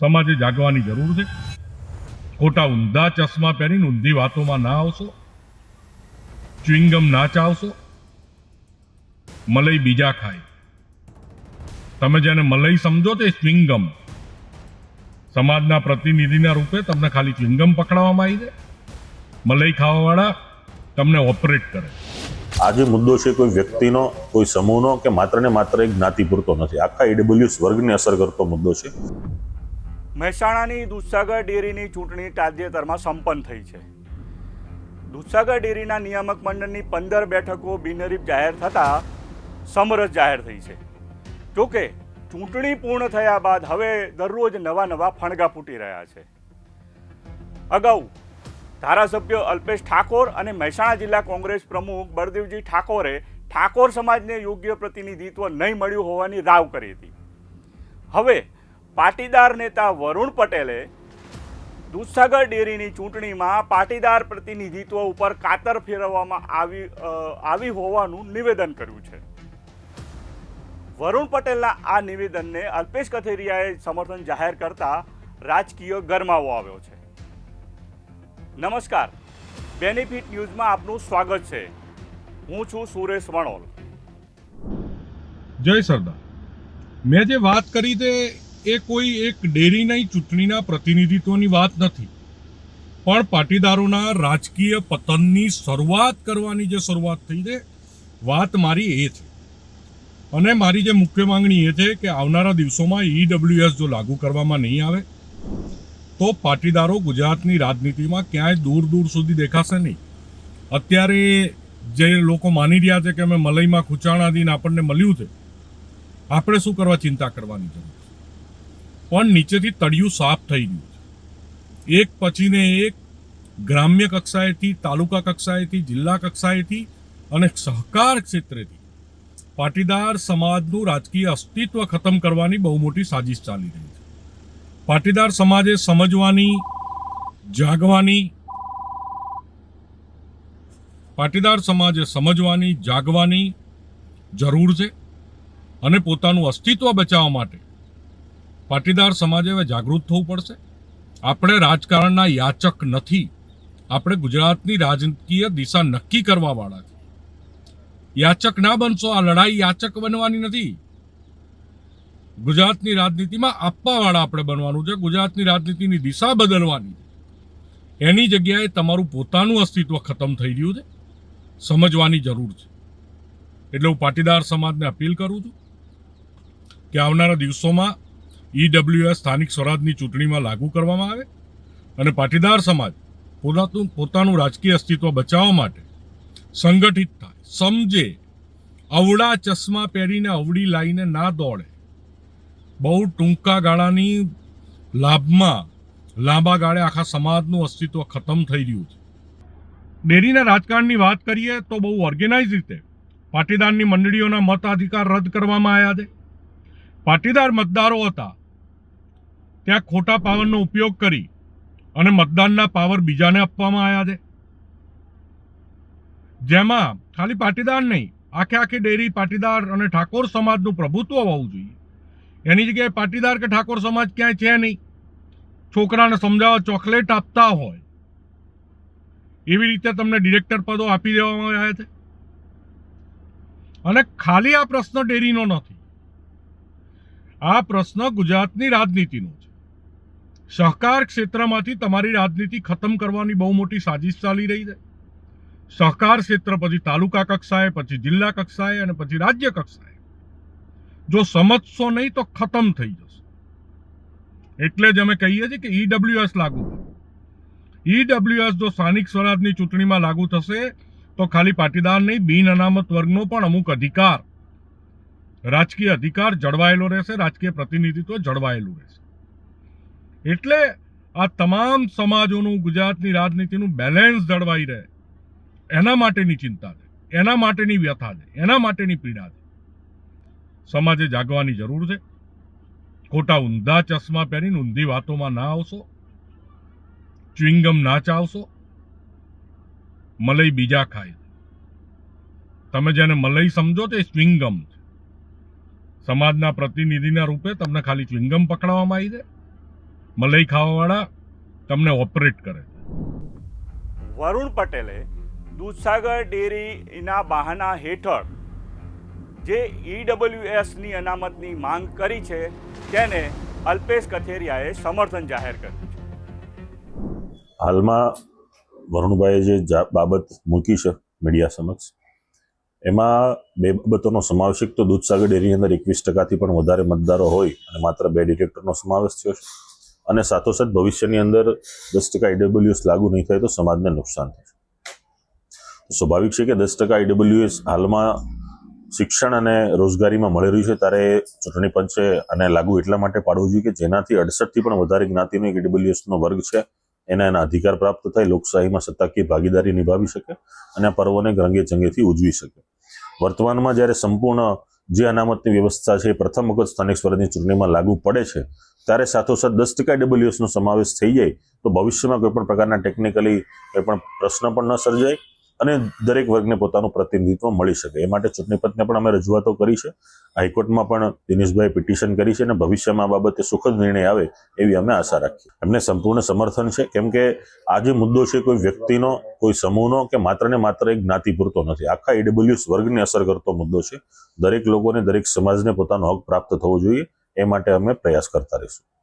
સમાજે જાગવાની જરૂર છે. ખોટા ઊંધા ચશ્મા પહેરીને ઊંધી વાતોમાં ના આવશો. ચ્વિંગમ ના ચાવશો. મલઈ બીજા ખાય. તમે જેને મલઈ સમજો તે ચ્વિંગમ સમાજના પ્રતિનિધિના રૂપે તમને ખાલી ચ્વિંગમ પકડાવવામાં આવી છે મલઈ ખાવાવાળા તમને ઓપરેટ કરે. આ જે મુદ્દો છે કોઈ વ્યક્તિનો, કોઈ સમૂહનો કે માત્ર ને માત્ર એક જ્ઞાતિ પૂરતો નથી. આખા ઈડબ્લ્યુએસ વર્ગને અસર કરતો મુદ્દો છે. મહેસાણાની દૂધસાગર ડેરીની ચૂંટણી તાજેતરમાં સંપન્ન થઈ છે. દૂધસાગર ડેરીના નિયામક મંડળની પંદર બેઠકો બિનહરીફ જાહેર થતાં સમરસ જાહેર થઈ છે. જોકે, ચૂંટણી પૂર્ણ થયા બાદ હવે દરરોજ નવા નવા ફણગા ફૂટી રહ્યા છે. અગાઉ ધારાસભ્ય અલ્પેશ ઠાકોર અને મહેસાણા જિલ્લા કોંગ્રેસ પ્રમુખ બળદેવજી ઠાકોરે ઠાકોર સમાજને યોગ્ય પ્રતિનિધિત્વ નહીં મળ્યું હોવાની રાવ કરી હતી. હવે પાટીદાર નેતા વરુણ પટેલે દૂધસાગર ડેરીની ચૂંટણીમાં પાટીદાર પ્રતિનિધિત્વ ઉપર કાતર ફેરવવામાં આવી આવી હોવાનું નિવેદન કર્યું છે. વરુણ પટેલના આ નિવેદનને અલ્પેશ કથેરિયાએ સમર્થન જાહેર કરતા રાજકીય ગરમાવો આવ્યો છે. નમસ્કાર બેનિફિટ ન્યૂઝમાં આપનું સ્વાગત છે. હું છું સુરેશ વણોલ. જય સરદાર. મેં જે વાત કરી તે એ કોઈ એક ડેરીની ચૂંટણીના પ્રતિનિધિત્વની વાત નથી. પણ પાટીદારોના રાજકીય પતનની શરૂઆત કરવાની જે શરૂઆત થઈ છે, વાત મારી એ છે. અને મારી જે મુખ્ય માંગણી એ છે કે આવનારા દિવસોમાં ઈડબ્લ્યુએસ જો લાગુ કરવામાં નહીં આવે, તો પાટીદારો ગુજરાતની રાજનીતિમાં ક્યાંય દૂર દૂર સુધી દેખાશે નહીં. અત્યારે જે લોકો માની રહ્યા છે કે અમે મલઈમાં ખૂંચાણા દઈને આપણને મળ્યું છે, આપણે શું કરવા ચિંતા કરવાની જરૂર છે? પણ નીચેથી તળિયું સાફ થઈ ગયું એક પછીને એક ગ્રામ્ય કક્ષાએથી, તાલુકા કક્ષાએથી, જિલ્લા કક્ષાએથી અને સહકાર ક્ષેત્રેથી પાટીદાર સમાજનું રાજકીય અસ્તિત્વ ખતમ કરવાની બહુ મોટી સાજિશ ચાલી રહી છે. પાટીદાર સમાજે સમજવાની, જાગવાની, પાટીદાર સમાજે સમજવાની, જાગવાની જરૂર છે અને પોતાનું અસ્તિત્વ બચાવવા માટે પાટીદાર સમાજે હવે જાગૃત થવું પડશે. આપણે રાજકારણના યાચક નથી. આપણે ગુજરાતની રાજકીય દિશા નક્કી કરવાવાળા છે યાચક ના બનશો, આ લડાઈ યાચક બનવાની નથી. ગુજરાતની રાજનીતિમાં આપવાવાળા આપણે બનવાનું છે, ગુજરાતની રાજનીતિની દિશા બદલવાની એની જગ્યાએ તમારું પોતાનું અસ્તિત્વ ખતમ થઈ રહ્યું છે. સમજવાની જરૂર છે. એટલે હું પાટીદાર સમાજને અપીલ કરું છું કે આવનારા દિવસોમાં ઈડબ્લ્યુએસ સ્થાનિક સ્વરાજની ચૂંટણીમાં લાગુ કરવામાં આવે અને પાટીદાર સમાજ પોતાનું પોતાનું રાજકીય અસ્તિત્વ બચાવવા માટે સંગઠિત થાય, સમજે. અવળા ચશ્મા પહેરીને અવળી લાઈને ના દોડે. બહુ ટૂંકા ગાળાની લાભમાં લાંબા ગાળે આખા સમાજનું અસ્તિત્વ ખતમ થઈ રહ્યું છે. ડેરીના રાજકારણની વાત કરીએ તો બહુ ઓર્ગેનાઇઝ રીતે પાટીદારની મંડળીઓના મતાધિકાર રદ કરવામાં આવ્યા છે. પાટીદાર મતદારો હતા ત્યાં ખોટા પાવરનો ઉપયોગ કરી અને મતદાનના પાવર બીજાને આપવામાં આવ્યા છે. જેમાં ખાલી પાટીદાર નહીં, આખે આખી ડેરી પાટીદાર અને ઠાકોર સમાજનું પ્રભુત્વ હોવું જોઈએ. એની જગ્યાએ પાટીદાર કે ઠાકોર સમાજ ક્યાંય છે નહીં. છોકરાને સમજાવવા ચોકલેટ આપતા હોય. એવી રીતે તમને ડિરેક્ટર પદો આપી દેવામાં આવ્યા છે. અને ખાલી આ પ્રશ્ન ડેરીનો નથી. આ પ્રશ્ન ગુજરાતની રાજનીતિનો છે. સહકાર ક્ષેત્રમાંથી તમારી રાજનીતિ ખતમ કરવાની બહુ મોટી સાજિશ ચાલી રહી છે. સહકાર ક્ષેત્ર પછી તાલુકા કક્ષાએ, પછી જિલ્લા કક્ષાએ અને પછી રાજ્ય કક્ષાએ. જો સમજશો નહીં તો ખતમ થઈ જશે. એટલે જ અમે કહીએ છીએ કે ઈડબ્લ્યુએસ લાગુ ઈડબ્લ્યુએસ જો સ્થાનિક સ્વરાજની ચૂંટણીમાં લાગુ થશે તો ખાલી પાટીદાર નહીં બિન અનામત વર્ગનો પણ અમુક અધિકાર, રાજકીય અધિકાર જળવાયેલો રહેશે, રાજકીય પ્રતિનિધિત્વ જળવાયેલું રહેશે. એટલે આ તમામ સમાજોનું, ગુજરાતની રાજનીતિનું બેલેન્સ જળવાઈ રહે. એના માટેની ચિંતા છે, એના માટેની વ્યથા છે, એના માટેની પીડા છે. સમાજે જાગવાની જરૂર છે. ખોટા ઊંધા ચશ્મા પહેરીને ઊંધી વાતોમાં ના આવશો. ચ્વિંગમ ના ચાવશો. મલઈ બીજા ખાય. તમે જેને મલઈ સમજો તે ચ્વિંગમ છે. સમાજના પ્રતિનિધિના રૂપે તમને ખાલી ચ્વિંગમ પકડાવવામાં આવી છે મલાઈ ખાવાવાળા તમને ઓપરેટ કરે વરુણ પટેલે દૂધસાગર ડેરીના બહાના હેઠળ જે ઈડબ્લ્યુએસની અનામતની માંગ કરી છે તેને અલ્પેશ કથેરિયાએ સમર્થન જાહેર કર્યું છે. હાલમાં વરુણભાઈએ જે બાબત મૂકી છે મીડિયા સમક્ષ એમાં બે બાબતોનો સમાવેશ તો દૂધસાગર ડેરીની અંદર એકવીસ ટકાથી પણ વધારે મતદારો હોય અને માત્ર બે ડિરેક્ટરનો સમાવેશ થયો છે. અને સાથોસાથ ભવિષ્યની અંદર દસ ટકા ઈડબ્લ્યુએસ લાગુ નહીં થાય તો સમાજને નુકસાન થશે સ્વાભાવિક છે કે દસ ટકા ઈડબ્લ્યુએસ હાલમાં શિક્ષણ અને રોજગારીમાં મળી રહ્યું છે, ત્યારે ચૂંટણી પંચે આને લાગુ એટલા માટે પાડવું જોઈએ કે જેનાથી અડસઠથી પણ વધારે જ્ઞાતિનો એક ઈડબ્લ્યુએસનો વર્ગ છે, એના એના અધિકાર પ્રાપ્ત થાય, લોકશાહીમાં સત્તાકીય ભાગીદારી નિભાવી શકે અને આ પર્વોને રંગે ચંગેથી ઉજવી શકે. વર્તમાનમાં જ્યારે સંપૂર્ણ જે અનામતની વ્યવસ્થા છે એ પ્રથમ વખત સ્થાનિક સ્વરાજની ચૂંટણીમાં લાગુ પડે છે ત્યારે સાથોસાથ દસ ટકા ડબલ્યુએસનો સમાવેશ થઈ જાય, તો ભવિષ્યમાં કોઈપણ પ્રકારના ટેકનિકલી કોઈ પણ પ્રશ્ન પણ ન સર્જાય અને દરેક વર્ગને પોતાનું પ્રતિનિધિત્વ મળી શકે. એ માટે ચૂંટણી પંચને પણ અમે રજૂઆતો કરી છે. હાઈકોર્ટમાં પણ દિનેશભાઈ પિટિશન કરી છે અને ભવિષ્યમાં આ બાબતે સુખદ નિર્ણય આવે એવી અમે આશા રાખીએ. એમને સંપૂર્ણ સમર્થન છે. કેમ કે આ જે મુદ્દો છે, કોઈ વ્યક્તિનો, કોઈ સમૂહનો કે માત્ર ને માત્ર એક જ્ઞાતિ પૂરતો નથી. આખા ઈડબ્લ્યુએસ વર્ગને અસર કરતો મુદ્દો છે. દરેક લોકોને, દરેક સમાજને પોતાનો હક પ્રાપ્ત થવો જોઈએ. એ માટે અમે પ્રયાસ કરતા રહીશું.